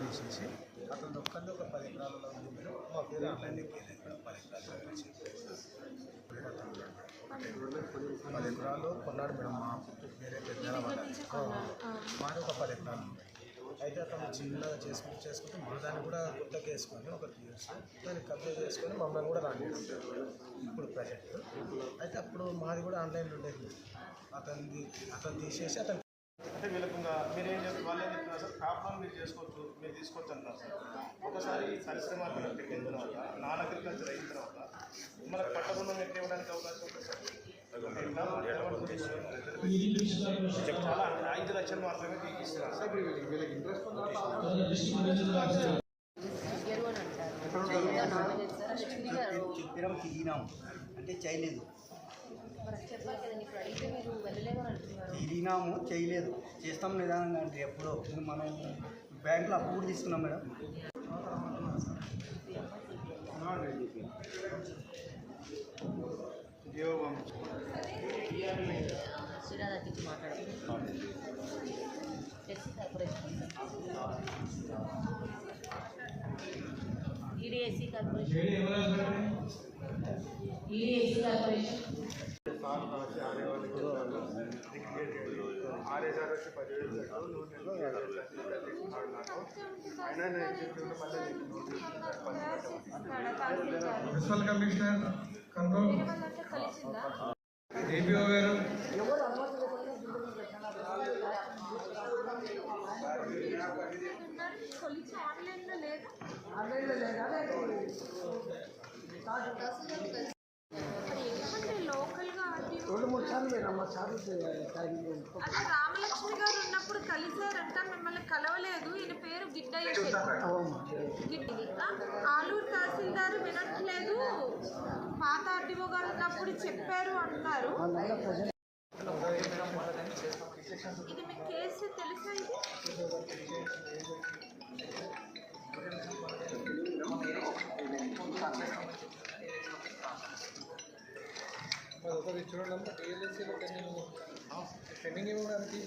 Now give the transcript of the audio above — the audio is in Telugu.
తీసేసి అతను ఒక్కరిని ఒక పది ఎకరాలలో ఉంది మేడం. మా పేరు ఆన్లైన్ పది ఎకరాలు పది ఎకరాలు కొన్నాడు మేడం మా వేరే పెద్ద మాది ఒక పది ఎకరాలు అయితే అతను చిన్నగా చేసుకుంటూ చేసుకుంటూ మా దాన్ని కూడా గుట్టకి వేసుకొని ఒక త్రీ ఇయర్స్ దాన్ని కబ్జా చేసుకొని మమ్మల్ని కూడా రాని ఇప్పుడు ప్రజెంట్. అయితే అప్పుడు మాది కూడా ఆన్లైన్లో ఉండేది. అతను అతను తీసేసి అతను అంటే వీళ్ళకు ఇంకా మీరేం చెప్తారు వాళ్ళు ఏం చెప్తున్నారు సార్. కాపురం తీసుకొచ్చి అంటున్నారు సార్. ఒకసారి పరిశ్రమ పెట్టిన తర్వాత నాన్ అగ్రికల్చర్ అయిన తర్వాత మనకు పట్టబంధం ఎట్లా ఇవ్వడానికి అవకాశం ఉంటుంది సార్? చాలా ఐదు లక్షలు మాత్రమే తీసిస్తున్నారు సార్. వీళ్ళకి ఇంట్రెస్ట్ తిరిగినాం అంటే చేయలేదు. మరి తిరిగినాము చేయలేదు. చేస్తాం నిదానంగా అంటే ఎప్పుడో. మనం బ్యాంకులో అప్పు కూడా తీసుకున్నాం మేడం. శ్రీరాధ తిరిగి corporation EDSC corporation EDSC corporation RSR వచ్చి పదివేలు మున్సిపల్ కమిషనర్ కంట్రోల్ ఏపీఓ గారు. రెండు మూడు సార్లు పోయినా సార్లు అదే రామలక్ష్మి గారు ఉన్నప్పుడు కలిసారంట మిమ్మల్ని కలవలేదు. ఈయన ఆలూరు తహసీల్దారు వినట్లేదు. పాత ఆర్డీఓ గారు ఉన్నప్పుడు చెప్పారు అంటున్నారు ఇది మీ కేసు తెలుసా ఇది? చూడండి పెండింగ్ ఇవ్వడానికి